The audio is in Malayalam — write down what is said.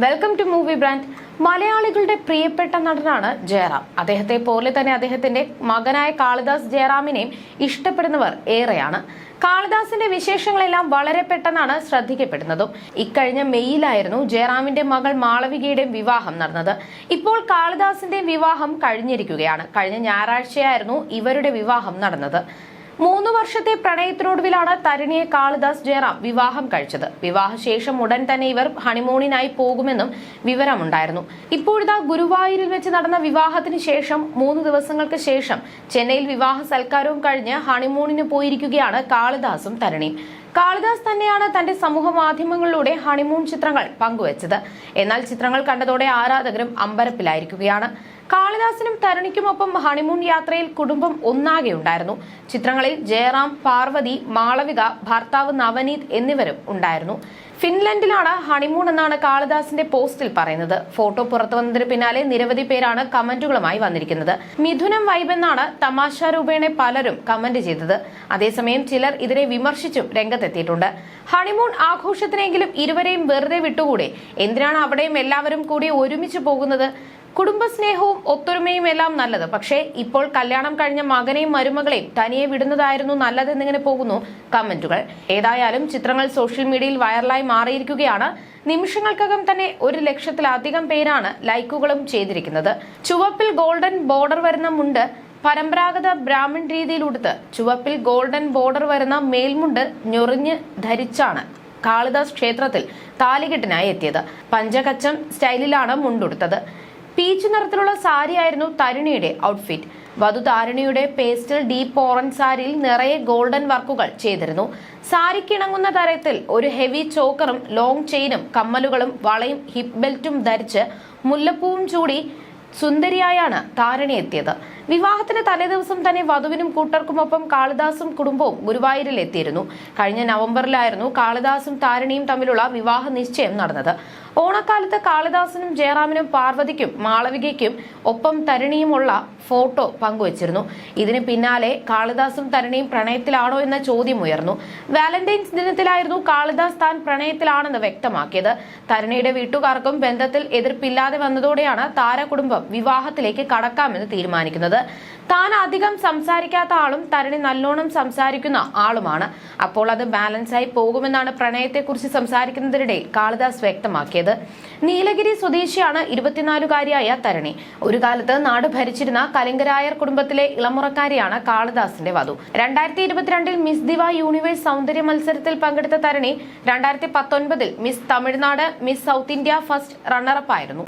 വെൽക്കം ടു മൂവി ബ്രാൻഡ് മലയാളികളുടെ പ്രിയപ്പെട്ട നടനാണ് ജയറാം. അദ്ദേഹത്തെ പോലെ തന്നെ അദ്ദേഹത്തിന്റെ മകനായ കാളിദാസ് ജയറാമിനെയും ഇഷ്ടപ്പെടുന്നവർ ഏറെയാണ്. കാളിദാസിന്റെ വിശേഷങ്ങളെല്ലാം വളരെ പെട്ടെന്നാണ് ശ്രദ്ധിക്കപ്പെടുന്നതും. ഇക്കഴിഞ്ഞ മെയ്യിലായിരുന്നു ജയറാമിന്റെ മകൾ മാളവികയുടെയും വിവാഹം നടന്നത്. ഇപ്പോൾ കാളിദാസിന്റെ വിവാഹം കഴിഞ്ഞിരിക്കുകയാണ്. കഴിഞ്ഞ ഞായറാഴ്ചയായിരുന്നു ഇവരുടെ വിവാഹം നടന്നത്. മൂന്ന് വർഷത്തെ പ്രണയത്തിനൊടുവിലാണ് തരുണിയെ കാളിദാസ് ജയറാം വിവാഹം കഴിച്ചത്. വിവാഹശേഷം ഉടൻ തന്നെ ഇവർ ഹണിമൂണിനായി പോകുമെന്നും വിവരമുണ്ടായിരുന്നു. ഇപ്പോഴിതാ ഗുരുവായൂരിൽ വെച്ച് നടന്ന വിവാഹത്തിന് ശേഷം മൂന്ന് ദിവസങ്ങൾക്ക് ശേഷം ചെന്നൈയിൽ വിവാഹ സൽക്കാരവും കഴിഞ്ഞ് ഹണിമൂണിന് പോയിരിക്കുകയാണ് കാളിദാസും തരുണിയും. കാളിദാസ് തന്നെയാണ് തന്റെ സമൂഹ മാധ്യമങ്ങളിലൂടെ ഹണിമൂൺ ചിത്രങ്ങൾ പങ്കുവച്ചത്. എന്നാൽ ചിത്രങ്ങൾ കണ്ടതോടെ ആരാധകരും അമ്പരപ്പിലായിരിക്കുകയാണ്. കാളിദാസിനും തരുണിക്കുമൊപ്പം ഹണിമൂൺ യാത്രയിൽ കുടുംബം ഒന്നാകെ ഉണ്ടായിരുന്നു. ചിത്രങ്ങളിൽ ജയറാം പാർവതി മാളവിക ഭർത്താവ് നവനീത് എന്നിവരും ഉണ്ടായിരുന്നു. ഫിൻലൻഡിലാണ് ഹണിമൂൺ എന്നാണ് കാളിദാസിന്റെ പോസ്റ്റിൽ പറയുന്നത്. ഫോട്ടോ പുറത്തു വന്നതിന് പിന്നാലെ നിരവധി പേരാണ് കമന്റുകളുമായി വന്നിരിക്കുന്നത്. മിഥുനം വൈബ് എന്നാണ് തമാശ രൂപേണെ പലരും കമന്റ് ചെയ്തത്. അതേസമയം ചിലർ ഇതിനെ വിമർശിച്ചും രംഗത്തെത്തിയിട്ടുണ്ട്. ഹണിമൂൺ ആഘോഷത്തിനെങ്കിലും ഇരുവരെയും വെറുതെ വിട്ടുകൂടെ? എന്തിനാണ് അവിടെയും എല്ലാവരും കൂടി ഒരുമിച്ച് പോകുന്നത്? കുടുംബസ്നേഹവും ഒത്തൊരുമയും എല്ലാം നല്ലത്. പക്ഷേ ഇപ്പോൾ കല്യാണം കഴിഞ്ഞ മകനെയും മരുമകളെയും തനിയെ വിടുന്നതായിരുന്നു നല്ലതെന്നിങ്ങനെ പോകുന്നു കമന്റുകൾ. ഏതായാലും ചിത്രങ്ങൾ സോഷ്യൽ മീഡിയയിൽ വൈറലായി മാറിയിരിക്കുകയാണ്. നിമിഷങ്ങൾക്കകം തന്നെ ഒരു ലക്ഷത്തിലധികം പേരാണ് ലൈക്കുകളും ചെയ്തിരിക്കുന്നത്. ചുവപ്പിൽ ഗോൾഡൻ ബോർഡർ വരുന്ന മുണ്ട് പരമ്പരാഗത ബ്രാഹ്മിൺ രീതിയിൽ ഉടുത്ത് ചുവപ്പിൽ ഗോൾഡൻ ബോർഡർ വരുന്ന മേൽമുണ്ട് ഞൊറിഞ്ഞ് ധരിച്ചാണ് കാളിദാസ് ക്ഷേത്രത്തിൽ താലികെട്ടിനായി എത്തിയത്. പഞ്ചകച്ചം സ്റ്റൈലിലാണ് മുണ്ടുടുത്തത്. പീച്ച് നിറത്തിലുള്ള സാരിയായിരുന്നു തരുണിയുടെ ഔട്ട്ഫിറ്റ് വധു താരുണിയുടെ പേസ്റ്റൽ ഡീപ്പ് ഓറഞ്ച് സാരിയിൽ നിറയെ ഗോൾഡൻ വർക്കുകൾ ചെയ്തിരുന്നു. സാരിക്കിണങ്ങുന്ന തരത്തിൽ ഒരു ഹെവി ചോക്കറും ലോങ് ചെയിനും കമ്മലുകളും വളയും ഹിപ്പ് ബെൽറ്റും ധരിച്ച് മുല്ലപ്പൂവും ചൂടി സുന്ദരിയായാണ് താരണി എത്തിയത്. വിവാഹത്തിന് തലേദിവസം തന്നെ വധുവിനും കൂട്ടർക്കുമൊപ്പം കാളിദാസും കുടുംബവും ഗുരുവായൂരിൽ എത്തിയിരുന്നു. കഴിഞ്ഞ നവംബറിലായിരുന്നു കാളിദാസും താരണിയും തമ്മിലുള്ള വിവാഹ നിശ്ചയം നടന്നത്. ഓണക്കാലത്ത് കാളിദാസനും ജയറാമിനും പാർവതിക്കും മാളവികയ്ക്കും ഒപ്പം തരണിയുമുള്ള ഫോട്ടോ പങ്കുവച്ചിരുന്നു. ഇതിന് പിന്നാലെ കാളിദാസും തരിണിയും പ്രണയത്തിലാണോ എന്ന ചോദ്യം ഉയർന്നു. വാലന്റൈൻസ് ദിനത്തിലായിരുന്നു കാളിദാസ് താൻ പ്രണയത്തിലാണെന്ന് വ്യക്തമാക്കിയത്. തരിണിയുടെ വീട്ടുകാർക്കും ബന്ധത്തിൽ എതിർപ്പില്ലാതെ വന്നതോടെയാണ് താരകുടുംബം വിവാഹത്തിലേക്ക് കടക്കാമെന്ന് തീരുമാനിക്കുന്നത്. താൻ അധികം സംസാരിക്കാത്ത ആളും തരണി നല്ലോണം സംസാരിക്കുന്ന ആളുമാണ്. അപ്പോൾ അത് ബാലൻസായി പോകുമെന്നാണ് പ്രണയത്തെക്കുറിച്ച് സംസാരിക്കുന്നതിനിടെ കാളിദാസ് വ്യക്തമാക്കിയത്. നീലഗിരി സ്വദേശിയാണ് ഇരുപത്തിനാലുകാരിയായ തരണി. ഒരു കാലത്ത് നാട് ഭരിച്ചിരുന്ന കലിംഗരായർ കുടുംബത്തിലെ ഇളമുറക്കാരിയാണ് കാളിദാസിന്റെ വധു. രണ്ടായിരത്തി ഇരുപത്തിരണ്ടിൽ മിസ് ദിവ യൂണിവേഴ്സ് സൗന്ദര്യ മത്സരത്തിൽ പങ്കെടുത്ത തരണി രണ്ടായിരത്തി പത്തൊൻപതിൽ miss Tamil Nadu miss south India first runner up ആയിരുന്നു